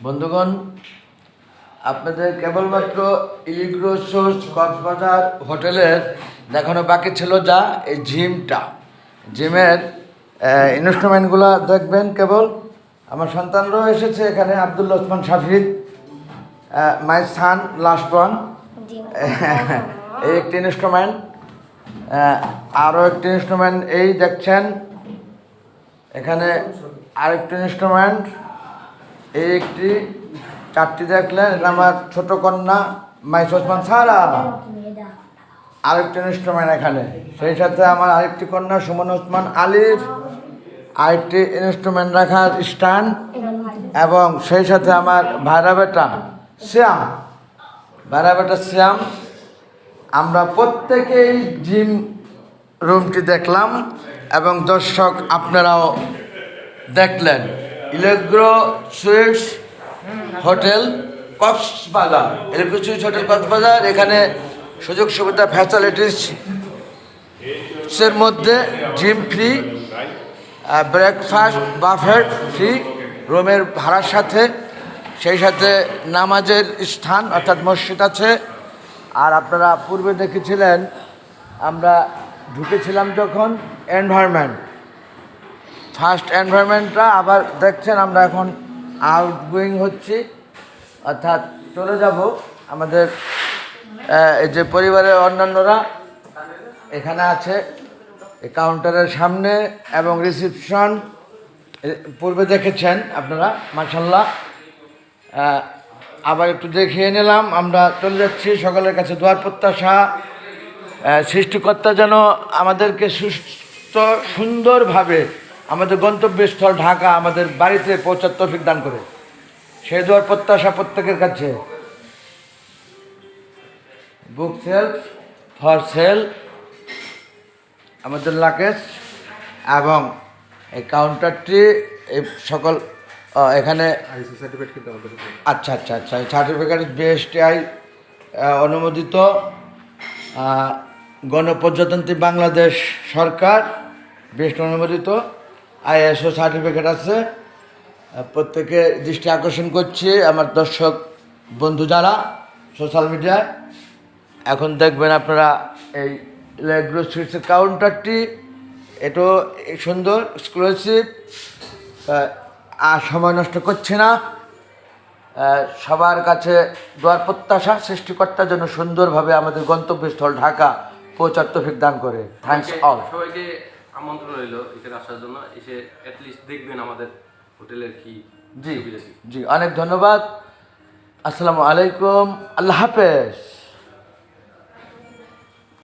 বন্ধুগণ আপনাদের কেবলমাত্র ইলিগ্রো সোর্স কক্সবাজার হোটেলের দেখানো বাকি ছিল যা এই জিমটা। জিমের ইনস্ট্রুমেন্টগুলো দেখবেন কেবল। আমার সন্তানরাও এসেছে এখানে Abdullah Osman Shafid my son last one এই একটি ইনস্ট্রুমেন্ট আরও একটি ইনস্ট্রুমেন্ট এই দেখছেন। এখানে আরেকটি ইনস্ট্রুমেন্ট এই একটি, চারটি দেখলেন, এটা আমার ছোট কন্যা মাইস ওসমান সারা। আরেকটি ইনস্ট্রুমেন্ট এখানে। সেই সাথে আমার আরেকটি কন্যা, সুমন ওসমান আলিফ। আরেকটি ইনস্ট্রুমেন্ট রাখার স্ট্যান্ড এবং সেই সাথে আমার ভাইরা বেটা, শ্যাম। ভাইরা বেটা শ্যাম, আমরা প্রত্যেকেই জিম রুমটি দেখলাম এবং দর্শক আপনারাও দেখলেন। Allegro suites hotel Cox's Bazar Allegro suites hotel Cox's Bazar এখানে সুযোগ সুবিধা ফ্যাসিলিটিস এর মধ্যে gym free breakfast buffet free রুমের ভাড়ার সাথে। সেই সাথে নামাজের স্থান, অর্থাৎ মসজিদ আছে। আর আপনারা পূর্বে দেখেছিলেন, আমরা ঢুকেছিলাম যখন এনভায়রনমেন্ট ফার্স্ট এনভায়রনমেন্টটা আবার দেখছেন, আমরা এখন আউটগোয়িং হচ্ছি। অর্থাৎ চলে যাব আমাদের এই যে পরিবারের অন্যান্যরা এখানে আছে কাউন্টারের সামনে এবং রিসিপশন পূর্বে দেখেছেন আপনারা মার্শাল্লাহ আবার একটু দেখিয়ে নিলাম, আমরা চলে যাচ্ছি, সকলের কাছে দোয়ার প্রত্যাশা। সৃষ্টিকর্তা যেন আমাদেরকে সুস্থ, সুন্দরভাবে আমাদের গন্তব্যস্থল ঢাকা আমাদের বাড়িতে পৌঁছার তৌফিক দান করে। সে দোয়ার প্রত্যাশা প্রত্যেকের কাছে। বুক সেল ফর সেল আমাদের লাকেশ এবং এই কাউন্টারটি এই সকল এখানে আচ্ছা আচ্ছা আচ্ছা সার্টিফিকেট বিএসটিআই অনুমোদিত গণপ্রজাতন্ত্রী বাংলাদেশ সরকার বিএসটি অনুমোদিত। আইএসও সার্টিফিকেট আছে। প্রত্যেকে দৃষ্টি আকর্ষণ করছি আমার দর্শক বন্ধু যারা সোশ্যাল মিডিয়ায় এখন দেখবেন আপনারা এই লেগ্রো সুইটসের কাউন্টারটি এটাও সুন্দর এক্সক্লুসিভ আর সময় নষ্ট করছে না। সবার কাছে দোয়ার প্রত্যাশা সৃষ্টিকর্তার জন্য সুন্দরভাবে আমাদের গন্তব্যস্থল ঢাকা পৌঁছার তৌফিক দান করে। থ্যাংকস অল সবাইকে আমন্ত্রণ রইল এখানে আসার জন্য। এসে অ্যাটলিস্ট দেখবেন আমাদের হোটেলের কি জি জি অনেক ধন্যবাদ। আসসালামু আলাইকুম। আল্লাহ হাফেজ।